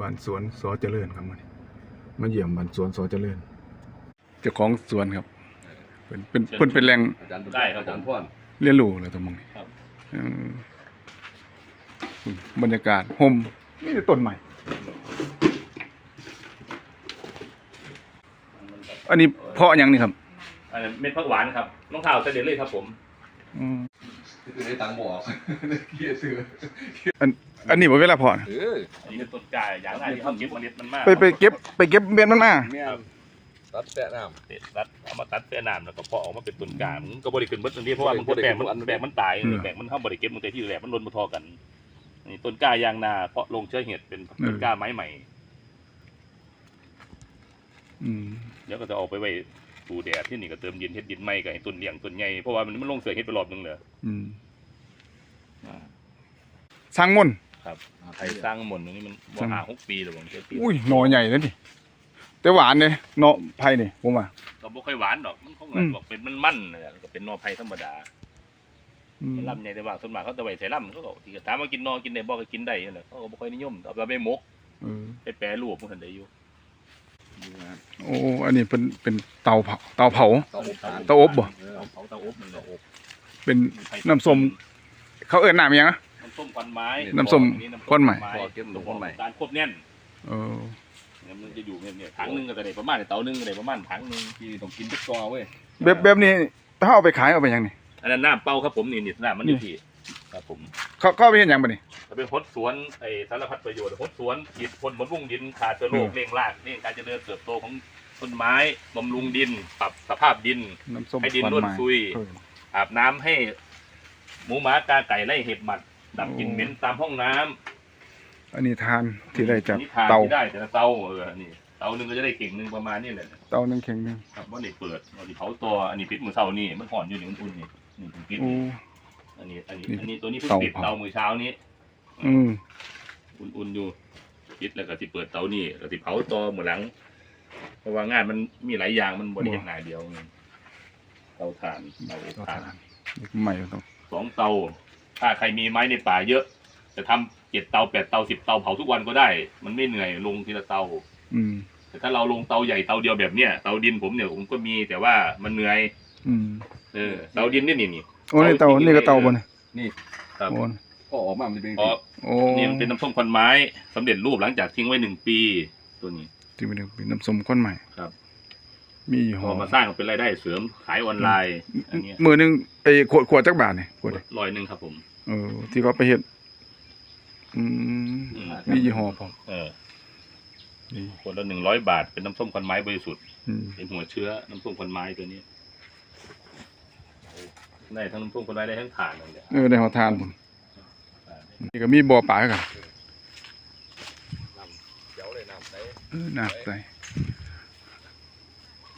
บ้านสวนสอเจริญครับมันมาเยี่ยมบ้านสวนสอเจริญเจ้าของสวนครับ เป็นเป็นเพิ่นเป็นแหล่งอาจารย์ได้ครับอาจารย์ผมพ่อนเรียนรู้เลยตรงนี้ครับ เออบรรยากาศห่มนี่ต้นใหม่ อันนี้เพาะอย่างนี้ครับ อันนั้นเม็ดผักหวานครับรองเท้าเสด็จเลยครับผม อืม คือได้ตังค์บอกเกียร์ซื้ออันอันนี้บ่เวลาเพาะนะเอออันนี้เป็นต้นกล้าอย่างง่ายที่เขาเก็บเมล็ดมันมากไปไปเก็บไปเก็บเม็ดมันมาแม่ตัดแปะน้เด็ดรัดเอามาตัดเสื้อน้ำแล้วก็เพาะออกมาเป็นต้นกล้ามันก็บริขึ้นเบิดทันทีเพราะว่ามันแบกมันแบกมันตายแบกมันเข้าบริเก็บมันแต่ที่แหลกมันลนมาทอกันนี่ต้นกล้ายางนาเพาะลงเชื้อเห็ดเป็นต้นกล้าไม้ใหม่อืมเดี๋ยวก็จะเอาไปไว้ ตูแดดที่นี่ก็เติมดินเฮ็ดดินใหม่กับไอ้ต้นเลี้ยงต้นใหญ่เพราะว่ามันมันลงเสือเฮ็ดไปรอบนึงเลยอืมสร้างมนต์ครับไทยสร้างหมดตรงนี้มันบ่หาหกปีหรือบ่เจ็ดปีอุ้ยหน่อใหญ่แล้วนี่แต่หวานเนี่ยเนาะไผ่นี่ผมว่าก็บ่ค่อยหวานดอกมันคงอืมบอกเป็นมันมันๆเนี่ยก็เป็นนอไผ่ธรรมดาอืมมันลำใหญ่แต่ว่าส่วนมากเขาจะไว้ใส่ลำเขาก็ที่ก็ถามว่ากินนอกินได้บ่ก็กินได้นั่นแหละเขาก็บ่ค่อยนิยมเอาไปหมกเออไปแปรรูปพวกนั้นได้อยู่ โอ้ อันนี้เป็นเป็นเตาเผาเตาเผาำเตาอบทานเตาอบบ่เออเอาเผาเตาอบมันก็อบเป็นน้ำส้มเขาเอิ้นน้ำหยังอะน้ำส้มควันไม้น้ำส้มควันไม้ พอเก็บตรงคนใหม่การควบแน่นเออเนี่ยมันจะอยู่เนี่ยเนี่ยถังหนึงก็จะได้ประมาณเตาหนึงก็ได้ประมาณถังหนึงที่ต้องกินทุกกอเว้ยแบบแบบนี้ถ้าเอาไปขายเอาไปหยังนี่อันนั้นน้ำเปล่าครับผมนี่นี่น้ำมันอยู่ที่ครับผม เขาเขาเอาไปเฮ็ดหยังบ่นี่จะเป็นหดสวนไอ้สารพัดประโยชน์หดสวนฉีดพ่นบำรุงดินขาดเชื้อโรคอืมเร่งรากเร่งการเจริญเติบโตของต้นไม้บำรุงดิน ปรับสภาพดิน น้ำส้มให้ดินควันร่วนไม้ซุยเอออาบน้ำให้ หมูหมากาไก่ไล่เห็บหมัดดับกลิ่นโอ้เหม็นตามห้องน้ำอันนี้ทานที่ได้จากนี่ทานเตาที่ได้แต่ละเตาเออนี่เตาหนึ่งก็จะได้เก่งหนึ่งประมาณนี้แหละเตาหนึงแข็งหนึงครับว่านี่เปิดว่านี่เผาตัวอันนี้ปิดมือเช้านี่มันห่อนอยู่นี่อุ่นๆนี่นี่ผมปิดโอ้ อันนี้ อันนี้นี่อันนี้ตัวนี้เพิ่งเตาปิดเผาเตามือเช้านี้ อืม อุ่นๆอยู่ปิดแล้วก็สิเปิดเตานี่ก็สิเผาตัวหมดหลัง เพราะว่างานมันมีหลายอย่างมันบริเวณหนาเดียวไงเตาถ่านเตาอบเตาถ่าถ่านนใหม่ต้องสองเตา ถ้าใครมีไม้ในป่าเยอะ จะทำเจ็ดเตาแปดเตาสิบเตาเผาทุกวันก็ได้ มันไม่เหนื่อยลงทีละเตา อืมแต่ถ้าเราลงเตาใหญ่เตาเดียวแบบเนี้ยเตาดินผมเนี่ยผมก็มีแต่ว่ามันเหนื่อย อืม เออเตาดินนี่นี่นี่ โอ้นี่เตานี่ก็เตาบ่นี่นี่ครับโอ้พอออกมา มันจะเป็นเพราะโอ้นี่มันเป็นน้ำส้มควันไม้สำเร็จรูปหลังจากทิ้งไว้หนึ่งปีตัวนี้ที่มันเป็นน้ำส้มข้นใหม่ครับ มียี่พห้ออมาสร้างเป็นรายได้เสริมขายออนไลน์อันเนี้ยมือหนึงไอ้ขวดขวดจักบาทนี่ขวดนี่ร้อยหนึ่งครับผมเออที่เขาไปเฮ็ดอืมอืมมียี่ห้อพร้อมเออนี่คนละหนึ่งร้อยบาทเป็นน้ำส้มควันไม้บริสุทธิ์อืมเป็นหัวเชื้อน้ำส้มควันไม้ตัวนี้ ได้ทั้งน้ำส้มควันไม้ได้ทั้งถ่านเลยเนี่ยเออได้หอทานผมนี่ก็มีบ่อปลาคือกันเดี๋ยวเลยน้ำใส่เออน้ำใส่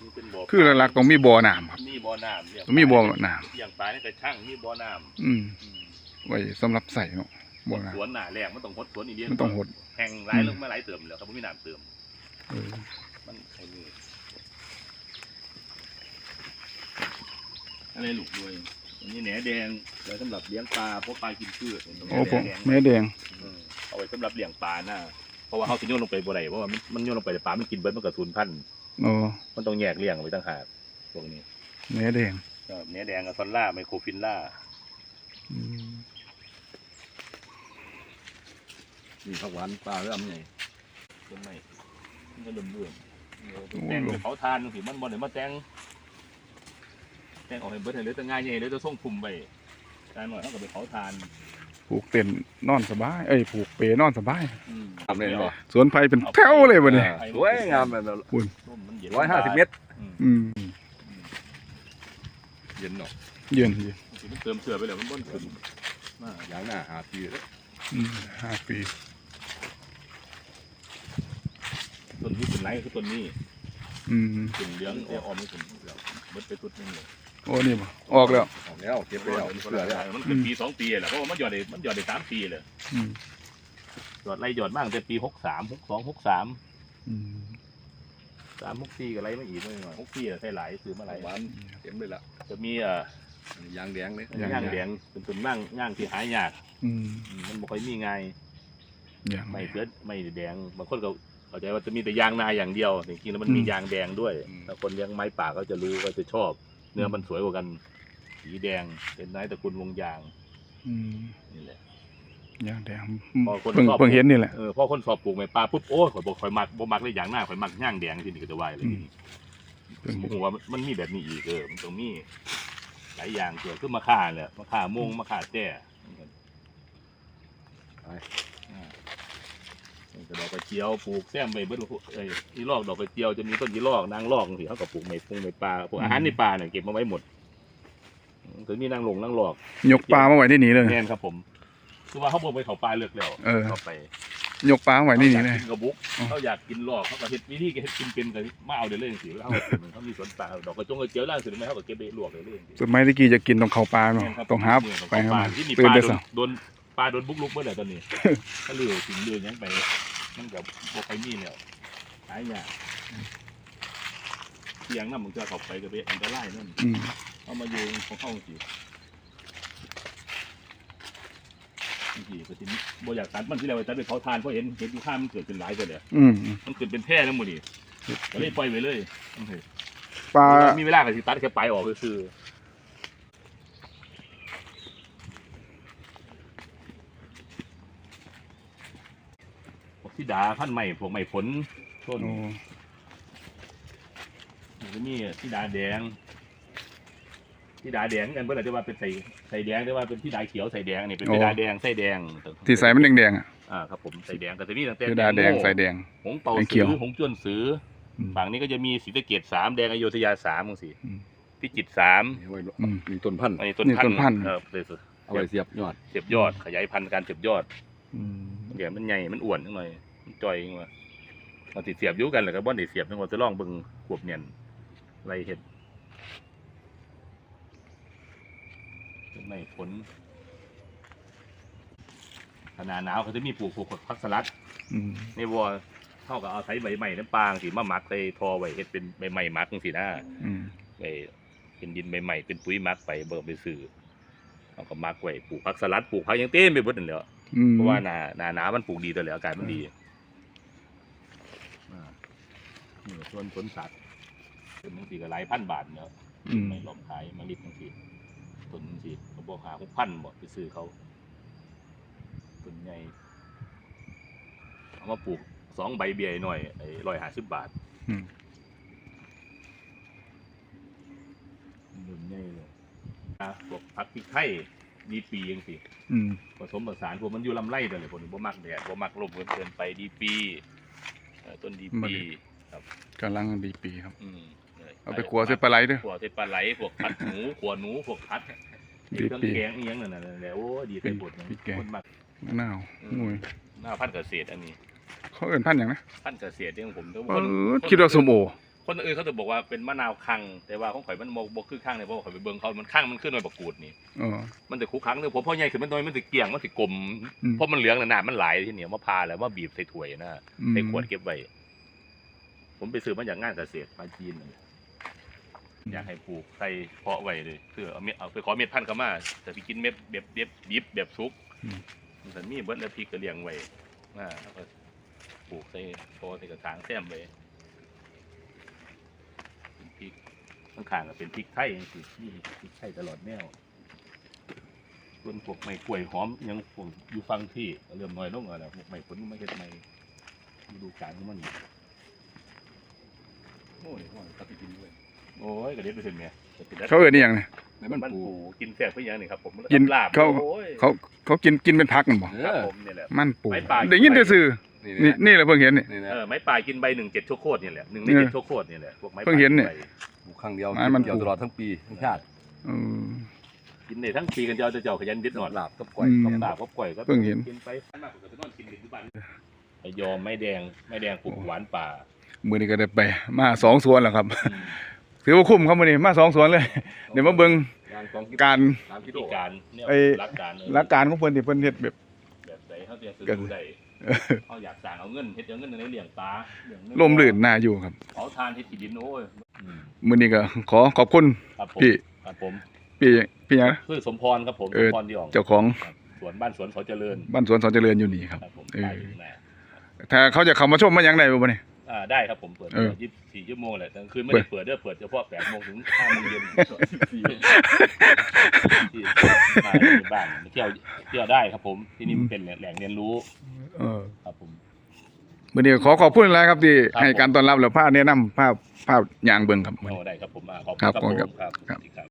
มันเป็นบ่อคือหลักๆต้องมีบ่อน้ำครับมีบ่อน้ำเลี้ยงต้องมีบ่อน้อย่างปลานี่ก็ช่างมีบ่อน้ำอืมำอืมไว้สำหรับใส่เนาะบ่อน้สวนหนาแรกมันต้องหดสวนอีกเดียวำมันต้องหดแห้งหลายลงมาหลายเติมแล้วครับมันมีน้ำเติมเออมันไอ้นี่อะไรลูกด้วย อันนี้แหนแดงไว้สำหรับเลี้ยงปลาเพราะปลากินพืชโอ้ผมแหนแดงแม่แดงอืมเอาไว้สำหรับเลี้ยงปลาน่ะเพราะว่าเขาสิโยนลงไปบ่ได้เพราะว่ามันมันโยนลงไปแต่ปลามันกินเบิดมันก็สูญพันธุ์โอ้มันต้องแยกเลี้ยงไว้ต่างหากพวกนี้แม่แดงก็เนื้อแดงกับซอนล่าไมโครฟินล่าอืมนี่ผักหวานปลาเริ่มใหญ่ต้นไม้มันก็เริ่มเรื่อยแตงไปเผาทานสิมันบ่ได้มาแตง แตงออกให้เบิดให้เหลือแต่ง่ายใหญ่เหลือแต่ส่งคุมไปการหน่อยเขาก็ไปเผาทานผูกเต็นท์นอนสบาย เอ้ยผูกเปนอนสบายอืมทำเลยบ่สวนไผ่เป็นแถวเลยบัดนี้สวยงามแบบร่มมันเนร้อยห้าสิบเมตรอืมอืมเย็นเนาะเย็นเย็นสิมันเติมเชื่อไปเลยมันบ่นขึ้นมาอย่างหน้าหาทีเลยอืมห้าปีต้นที่เป็นไรก็คือต้นนี้อืมขึ้นเหลืองแต่ออมไม่ขึ้นแล้วเบิดไปตุดนึงเลย โอ้นี่บ่ออกแล้ว ออกแล้วเก็บไปแล้วเสือแล้ว มันขึ้นปีสองปีแหละเพราะว่ามันหยอดได้มันหยอดได้สามปีเลยอืมหยอดไล่หยอดบ้างแต่ปีหกสามหกสองหกสามอืมสามหกสี่ก็ไล่มาอีกไม่หน่อยหกสี่อะใส่หลายซื้อมาหลายหวานเต็มเลยล่ะจะมีเอ่อยางแดงเลยย่างแดงเป็นต้นย่างย่างที่หายากอืมอืมมันบ่ค่อยมีไงายอย่างไม่เสือไม่แดงบางคนก็เข้าใจว่าจะมีแต่ยางนาอย่างเดียวจริงๆแล้วมันมีอืมยางแดงด้วยถ้าคนเลี้ยงไม้ป่าก็จะรู้ก็จะชอบ เนื้อมันสวยกว่ากัน สีแดงเป็นไม้ตระกูลวงยางอืมนี่แหละอย่างแดงพอคนเพิ่งชอบ เพิ่งเห็นนี่แหละเออพอคนสอบปลูกไม้ป่าปุ๊บโอ้ยข่อยบอกข่อยมักบ่มักเลยอย่างหน้าข่อยมักย่างแดงที่นี่ก็จะวายเลยอืมเพิ่งผเห็มนว่ามันมีแบบนี้อีกเออมันต้องมีหลายอย่างเกิดขึ้นมาค่าแหละมาค่าม่วงมาค่าแจ้ไป อ่านี่ก็ดอกกระเจียวปลูกแซมไปเบิ้ลเอ้ยอีลอกดอกกระเจียวจะมีต้นยีลอกนางลอกสิเขาก็ปลูกไม้ปงไม้ปลาพวกอาหารในป่าเนี่ยเก็บมาไว้หมดถึงมีนางหลงนางหลอกยกปลามาไว้ที่นี่เลยแน่นครับผมคือว่าเขาบอกไปเขาปลาเลือกแล้วเออเขาไปยกปลามาไว้ที่นี่เขาเลอยากกินกระบุกอ๋อเขาอยากกินลอกเขาก็เฮ็ดวิธีเฮ็ดกินเป็นกันมาเอาเดี๋ยวเล่นสิแล้วเขาก็กินเขามีสวนปลาดอกกระจงกระเจียวล่างสุดไหมเขาก็เก็บไปลวกเดี๋ยวเล่นสิสมัยตะกี้จะกินต้องเข้าปลาเนาะแม่นครับต้องหาเนี่ยไปเขาหาปลามาที่นี่ตื่ปนลาแต่โดเช้านโดน ปลาโดนบุกลุกเมื่อไหร่ตอนนี้ ถ้าเลือถึงเรือยังไปมันกับบกไปมีแล้วหายากเสียงน้ำมันจะเข้าไปกับเบอันตรายนั่นอืมเอามาอยู่ของเข้าสิสิก็ทีนี้บ่อยากตัดมันที่แล้วไปตัดไปเผาทานเพราะเห็นเห็นอยู่ข้างมันเกิดเป็นหลายตัวเลยอืมมันเกิดเป็นแพร่แล้วหมดนี่ก็เลยปล่อยไปเลย ปลา มีเวลาก็สิตัดแค่ปลายออกก็คือ พวกที่ดาพันธุ์ใหม่พวกใหม่ผลต้นโอ้มันจะมีที่ดาแดง ที่ดาแดงกันเพื่อจะว่าเป็นใส่ใส่แดงแต่ว่าเป็นที่ดาเขียวใส่แดงนี่เป็นที่ดาแดงใส่แดงที่ใส่มันแดงๆอะอ่าครับผมใส่แดงก็จะมีตั้งแต่คือดาแดงโม่ใส่แดงหงเป่าแดงเขีสืยวอหงจวนสืออมฝั่งนี้ก็จะมีศรีสะเกดสามแดงอโยธยาสามมึงสิอืมพิจิตรสามนี่ไว้อืมมีต้นพันธุ์อันนี้ต้นนี่พันต้นธุ์พันธุ์เออเลยสิเอาไว้เสียบยอดเสียบยอดขยายพันธุ์การเสียบยอด อืมเดี๋ยวมันใหญ่ มันอ้วนจังหน่อยมันจ่อยจังว่าเราติดเสียบอยู่กันเลยครับบ่ได้เสียบจังว่าจะลองเบิ่งขวบเนียนไรเห็ดต้นไม้ผลขนาหนาวเขาจะมีปลูกปลูกผักสลัดอืมในวัวเท่ากับเอาใช้ใบใหม่น้ำปางสีมาหมักใส่ทอไว้เฮ็ดเป็นใบใหม่หมักจังซี่นะอืมไปเป็นดินใบใหม่เป็นปุ๋ยหมักไปเบิกไปซื้อเอาก็หมักไว้ปลูกผักสลัดปลูกผักหยังเต็มไปหมดนั่นแหละ อืมเพราะว่าหนาหนาหนาวมันปลูกดีตัวแล้วอากาศมันดีอ่านี่ส่วนสวนสัตว์เป็นบางทีก็หลายพันบาทเนาะอืมไม่หลอมขายมาลิบบางทีต้นบางทีเขาบอกหาหกพันบอกไปซื้อเขาต้นใหญ่เอามาปลูกสองใบเบียร์หน่อยไอ้ร้อยห้าสิบบาทอืมต้นใหญ่เลยอะพวกผักพริกไทย ดีปียังสิอืมผสมผสานพวกมันอยู่ลำไรตัวเลยพวกนี้บ่มักแดดบ่มักลมเกินเกินไปดีปีเอ่อต้นดีปีกำลังดีปีครับ อืมเอาไปขัวใส่ปลาไหลเด้วยขัวใส่ปลาไหลพวกผัดหนูขัวหนูพวกผัดดีเครื่องปีแกงอีหยังนั่นน่ะแหละโอ้ดีไปหมดพริกแกง คนมักมะนาวมวยหน้าพันธุ์เกษตรอันนี้ เขาเอิ่นพันธุ์อย่างนะพันธุ์เกษตรที่ของผมแต่เอคนอคิดว่าสมโอ คนอื่นเขาจะบอกว่าเป็นมะนาวคัง แต่ว่าของข่อยมันบ่บ่คือคังเลยเพราะว่าข่อยไปเบิ่งเขามันคังมันขึ้นหน่วยประกูดนี่เออมันจะคุกคังเนึงผมพอใหญ่ขึ้นมันน้อยมันจะเกี่ยงมันจะกลมอืม เพราะมันเหลืองน่ะน้ำมันไหลายที่เหนียวมาพาแล้วมาบีบใส่ถ้วยนะอืมใส่ขวดเก็บไว้ผมไปซื้อมาจากงานเกษตรมาจีนนั่นแหละอยากให้ปลูกใส่เพาะไว้เลยคือเอาเม็ดเอาไปขอเม็ดพันธุ์เข้ามาแต่ไปกินเม็ดแบบแบบดิบแบบสุก อืมมันมีเบิดแล้วพริกก็เลี้ยงไว้อ่าแล้วก็ปลูกใส่โตใส่กระถางแซมไว้เป็นพริก ข้างๆก็เป็นพริกไทยจังซี่นี่พริกไทยตลอดแนวส่วนพวกไม้กล้วยหอมยังพวกอยู่ฟังที่ก็เริ่มน้อยลงแล้วนะพวกไม้ผลไม้เฮ็ดไม้ฤดูกาลของมันนี่โอ้ยว่าตัดไปกินด้วยโอ้ยกระเด็ดไปถึงเนี่ยกระด็ดเขาเอิ่นนี่อย่างเนี่ยในมันมันปูปูกินแซ่บเพื่อยังนี่ครับผมกินลาบเขาโอ้ยเขาเขากินกินเป็นพักกันบ่เอครับอผมนี่แหละมันปูไม้ป่าได้ยินแต่ซื่อนี่นี่นี่นี่แหละเพิ่งเห็นนี่นี่นะเออไม้ป่ากินใบหนึ่งเจ็ดชั่วโคตรนี่แหละหนึ่งในเออเจ็ดชั่วโคตรนี่แหละพวกไม้เพิ่งเห็นเนี่ยป่าป ลูกครั้งเดียวไม้มันเกี่ยวปลูก ตลอดทั้งปีทั้งชาติเออกินได้ทั้งปีกันเจ้าจะเจ้าขยันดิดหนอนหลาบกับก้อยอืมกับลาบก็ปล่อยก็เพิ่งเห็น กินไปมากกว่าจะนอนกินดิบที่บ้านไอ้ยอมไม้แดงไม้แดงปลูกหวานป่ามือนี้ก็ได้ไป มาสองสวนแล้วครับอืมถือว่าคุ้มครับมือนี้มาสองสวนเลย เดี๋ยวมาเบิ่งยางสองกิโลการสามกิวิโลธีการเนี่ยไอ้ รักการเออหลักการของเพิ่นที่เพิ่นเฮ็ดแบบ แบบใดเขาจะซื้อก็ดูได้เขาอยากสั่งเอาเงินเฮ็ดเอาเงินในเลี้ยงปลาเลี้ยงเนื้อลมลื่นน่าอยู่ครับ เผาทานเฮ็ดที่ดินโอ้ยอื มมื้อนี้ก็ขอขอบคุณครับผมพี่ครับผมพี่พี่หยังนะคือสมพรครับผมเอสอมพรที่ออกเจ้าของสวนบ้านสวนเขาเจริญบ้านสวนสอนเจริญอยู่นี่ครับ ครับผมเออป้ายอยู่ข้างหน้าถ้าเขาจะเข้ามาชมมายังไงบ่เนี่ย อ่าได้ครับผมเปิดเออ ยี่สิบสี่ชั่วโมงแหละแต่กลางคืนไม่เปิได้ดเปิดเด้อเปิดเฉพาะแปดโมงถึงห้าโมงเย็นที่มาในบ้านมาเที่ยวเที่ยวได้ครับผมที่นี่มันเป็นแหล่งเรียนรู้เออ ครับผม วันนี้ขอขอบคุณหลายครับที่ครับให้การต้อนรับและพาแนะนำภาพภาพยางเบิ่งครับ โอ้ได้ครับผมอ่าขอบครับคุณครับขอบคุณผมครับ ครับ